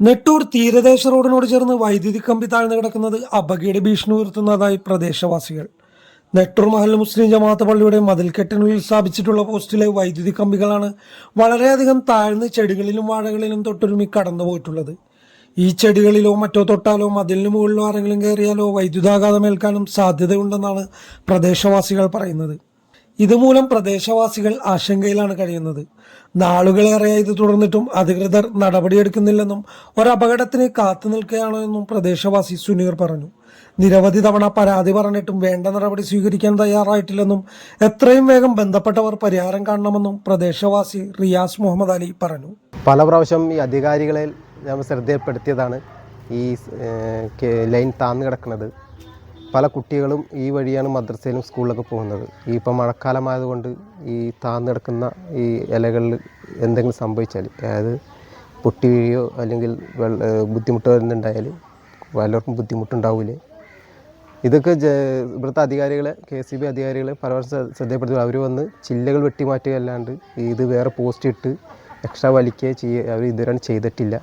നെട്ടൂർ തീരദേശ റോഡിനോട് ചേർന്ന് വൈദ്യുതി കമ്പി താഴ്ന്നു കിടക്കുന്നത് അപകട ഭീഷണി ഉയർത്തുന്നതായി പ്രദേശവാസികൾ. നെട്ടൂർ മഹൽ മുസ്ലിം ജമാഅത്ത് പള്ളിയുടെ മതിൽക്കെട്ടിനുള്ളിൽ സ്ഥാപിച്ചിട്ടുള്ള പോസ്റ്റിലെ വൈദ്യുതി കമ്പികളാണ് വളരെയധികം താഴ്ന്ന് ചെടികളിലും വാഴകളിലും തൊട്ടുരുമി കടന്നുപോയിട്ടുള്ളത് ഈ ചെടികളിലോ മറ്റോ തൊട്ടാലോ മതിലിന് മുകളിലോ ആരെങ്കിലും കയറിയാലോ വൈദ്യുതാഘാതമേൽക്കാനും സാധ്യതയുണ്ടെന്നാണ് പ്രദേശവാസികൾ പറയുന്നത്. ഇതുമൂലം പ്രദേശവാസികൾ ആശങ്കയിലാണ് കഴിയുന്നത്. നാളുകളേറെയായി ഇത് തുടർന്നിട്ടും അധികൃതർ നടപടിയെടുക്കുന്നില്ലെന്നും ഒരപകടത്തിന് കാത്തു നിൽക്കുകയാണോ എന്നും പ്രദേശവാസി സുനീർ പറഞ്ഞു. നിരവധി തവണ പരാതി പറഞ്ഞിട്ടും വേണ്ട നടപടി സ്വീകരിക്കാൻ തയ്യാറായിട്ടില്ലെന്നും എത്രയും വേഗം ബന്ധപ്പെട്ടവർ പരിഹാരം കാണണമെന്നും പ്രദേശവാസി റിയാസ് മുഹമ്മദ് അലി പറഞ്ഞു. പല പ്രാവശ്യം ഈ അധികാരികളെ ശ്രദ്ധയിൽപ്പെടുത്തിയതാണ് ഈ ലൈൻ താന്നു കിടക്കുന്നത്. പല കുട്ടികളും ഈ വഴിയാണ് മദ്രസയിലും സ്കൂളിലൊക്കെ പോകുന്നത്. ഈ ഇപ്പം മഴക്കാലമായതുകൊണ്ട് ഈ താന്നിടക്കുന്ന ഈ ഇലകളിൽ എന്തെങ്കിലും സംഭവിച്ചാൽ അതായത് പൊട്ടി വീഴുകയോ അല്ലെങ്കിൽ വെള്ള ബുദ്ധിമുട്ട് വരുന്നുണ്ടായാൽ പലർക്കും ബുദ്ധിമുട്ടുണ്ടാവില്ലേ ഇതൊക്കെ ജ ഇവിടുത്തെ അധികാരികളെ കെ സി ബി അധികാരികളെ പല വർഷം ശ്ര- അവർ വന്ന് ചില്ലകൾ വെട്ടി മാറ്റുക അല്ലാണ്ട് ഇത് വേറെ പോസ്റ്റ് ഇട്ട് എക്സ്ട്രാ വലിക്കുകയോ ചെയ്യുക അവർ ഇതുവരെ ചെയ്തിട്ടില്ല.